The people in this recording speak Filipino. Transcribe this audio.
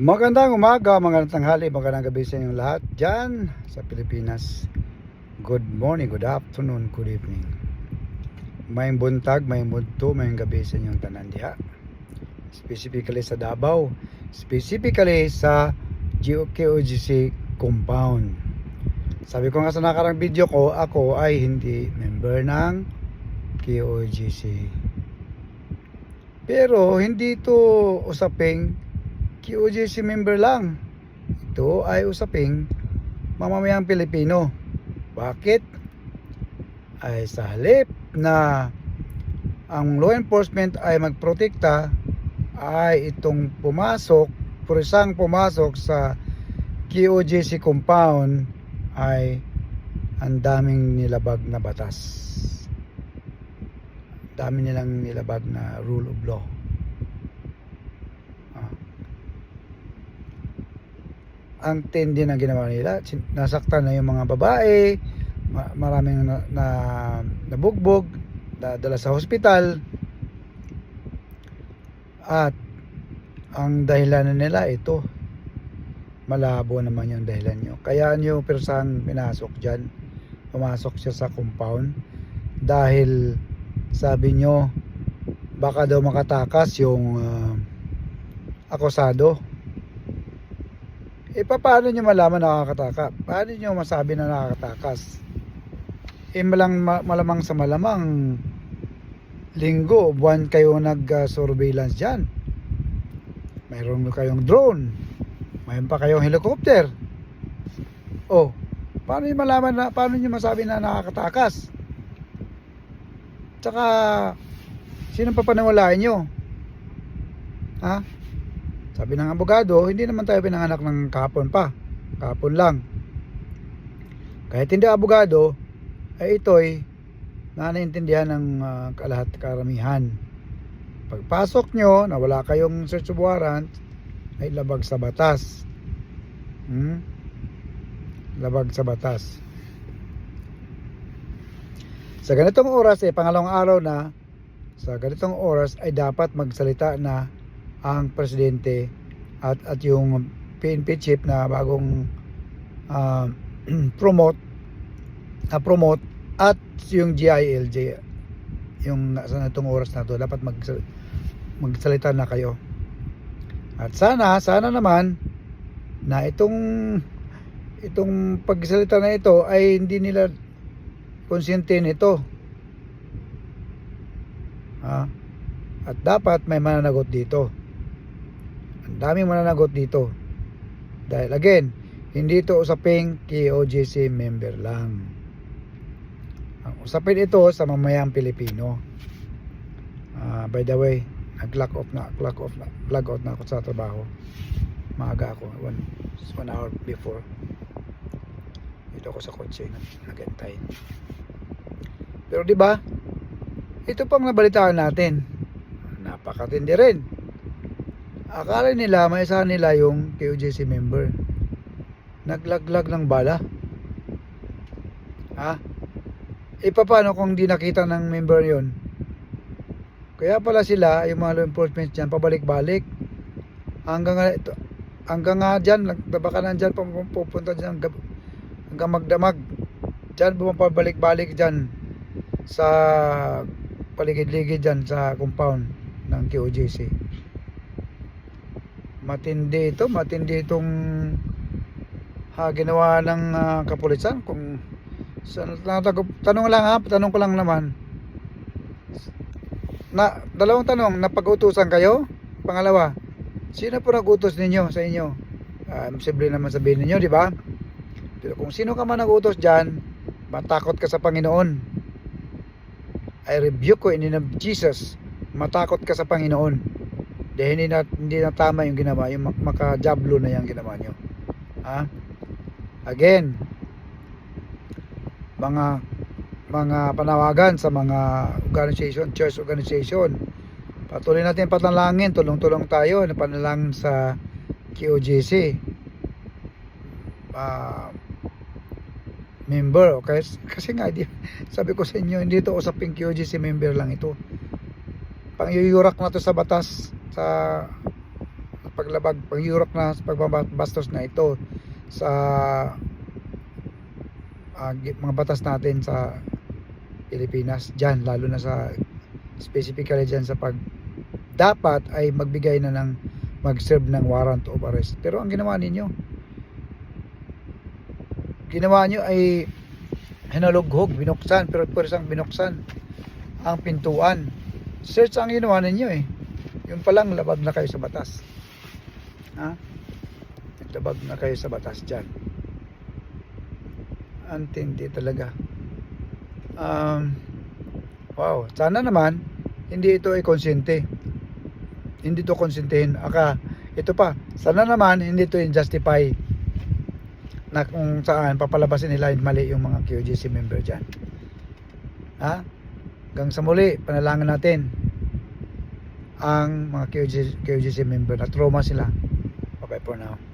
Magandang umaga, magandang tanghali, magandang gabi sa inyong lahat dyan sa Pilipinas. Good morning, good afternoon, good evening. May buntag, may mudto, may gabi sa inyong tanan diha. Specifically sa Davao, specifically sa GOKOGC compound. Sabi ko nga sa nakarang video ko, ako ay hindi member ng KOGC. Pero hindi ito usaping QGC member lang. Ito ay usaping mamamayang Pilipino. Bakit? Ay sa halip na ang law enforcement ay magprotekta ay itong pumasok, purisang pumasok sa QGC compound ay ang daming nilabag na batas. Dami nilang nilabag na rule of law. Ang tindi na ginawa nila. Nasaktan na yung mga babae, ma- maraming na, na nabugbog, dadala sa hospital. At ang dahilan nila ito, malabo naman yung dahilan nyo. Kaya nyo persang pinasok dyan, pumasok siya sa compound dahil sabi nyo baka daw makatakas yung ah, akusado pa- paano nyo malaman nakakataka? Paano nyo masabi na nakakatakas? Eh, malang, ma- malamang sa malamang linggo, buwan kayo nag-surveillance dyan. Mayroon kayong drone. Mayroon pa kayong helicopter. Oh, paano nyo malaman na, paano nyo masabi na nakakatakas? Tsaka, sino pa paniwalaan nyo? Ha? Sabi ng abogado, hindi naman tayo pinanganak ng kahapon pa. Kahapon lang. Kahit hindi abogado, ay ito'y nanaintindihan ng uh, kalahat karamihan. Pagpasok nyo, na wala kayong search warrant, ay labag sa batas. Hmm? Labag sa batas. Sa ganitong oras, eh, pangalawang araw na, sa ganitong oras ay dapat magsalita na ang presidente at at yung PNP chief na bagong ah, promote na promote at yung GILJ yung nasa natong oras na to dapat mag magsalita na kayo. At sana sana naman na itong itong pagsalita na ito ay hindi nila konsyente nito. Ha at dapat may mananagot dito daming mananagot dito. Dahil again, hindi ito usaping KOJC member lang. Ang usapin ito sa mamayang Pilipino. Ah, by the way, nag-clock off na, clock off na, log out na ako sa trabaho. Maaga ako, one, one hour before. Dito ako sa kotse, nag- nagantay. Pero di ba? Ito pang nabalitaan natin. Napakatindi rin akala nila may isa nila yung KOJC member. Naglaglag ng bala. Ha? E kung di nakita ng member yon kaya pala sila yung mga law enforcement dyan pabalik-balik. Hanggang ito hanggang nga dyan baka nandyan pa pupunta dyan hanggang magdamag. Dyan bumapabalik-balik dyan sa paligid-ligid dyan sa compound ng KOJC matindi ito, matindi itong ha, ginawa ng ah, kapulisan. Kung sa, tanong lang ha, tanong ko lang naman. Na dalawang tanong napag-utusan kayo? Pangalawa sino po nag-utos ninyo sa inyo? Uh, simple naman sabihin ninyo di ba? Pero kung sino ka man nag-utos dyan matakot ka sa Panginoon. I rebuke ko in the name of Jesus. Matakot ka sa Panginoon dahil hindi na, hindi na tama yung ginawa yung mak- makajablo na yung ginawa nyo. Ha? Again mga mga panawagan sa mga organization church organization. Patuloy natin patalangin tulong-tulong tayo na panalangin sa QOJC Ah, member okay? Kasi nga di, sabi ko sa inyo hindi ito usaping QOJC member lang ito pangyuyurak na to sa batas sa paglabag, pag-Europe na sa pagbabastos na ito sa gi- mga batas natin sa Pilipinas dyan lalo na sa specifically dyan sa pag dapat ay magbigay na ng mag-serve ng warrant of arrest. Pero ang ginawa ninyo ginawa nyo ay hinulughog, binuksan pero pwersang binuksan ang pintuan search ang ginawa ninyo eh. Yung palang labag na kayo sa batas. Ha? Labag na kayo sa batas dyan. Antindi talaga. Um, wow. Sana naman hindi ito ay konsente hindi to konsintihin. Aka ito pa. Sana naman hindi to justify na kung saan papalabasin nila mali yung mga QGC member dyan. Ha hanggang sa muli panalangin natin ang mga QGC, QGC member na trauma sila. Bye bye for now